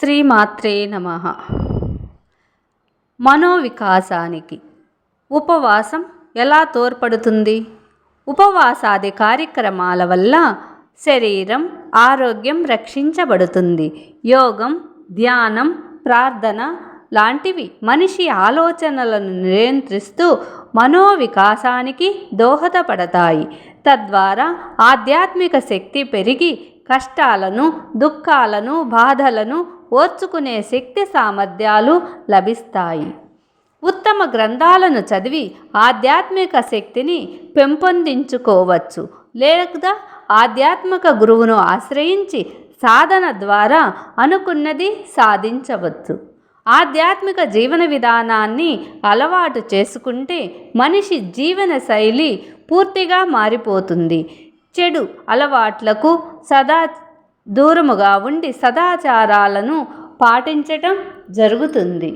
శ్రీమాత్రే నమ. మనోవికాసానికి ఉపవాసం ఎలా తోడ్పడుతుంది? ఉపవాసాది కార్యక్రమాల వల్ల శరీరం ఆరోగ్యం రక్షించబడుతుంది. యోగం ధ్యానం ప్రార్థన లాంటివి మనిషి ఆలోచనలను నియంత్రిస్తూ మనోవికాసానికి దోహదపడతాయి. తద్వారా ఆధ్యాత్మిక శక్తి పెరిగి కష్టాలను దుఃఖాలను బాధలను ఓర్చుకునే శక్తి సామర్థ్యాలు లభిస్తాయి. ఉత్తమ గ్రంథాలను చదివి ఆధ్యాత్మిక శక్తిని పెంపొందించుకోవచ్చు. లేదా ఆధ్యాత్మిక గురువును ఆశ్రయించి సాధన ద్వారా అనుకున్నది సాధించవచ్చు. ఆధ్యాత్మిక జీవన విధానాన్ని అలవాటు చేసుకుంటే మనిషి జీవన శైలి పూర్తిగా మారిపోతుంది. చెడు అలవాట్లకు సదా దూరముగా ఉండి సదాచారాలను పాటించటం జరుగుతుంది.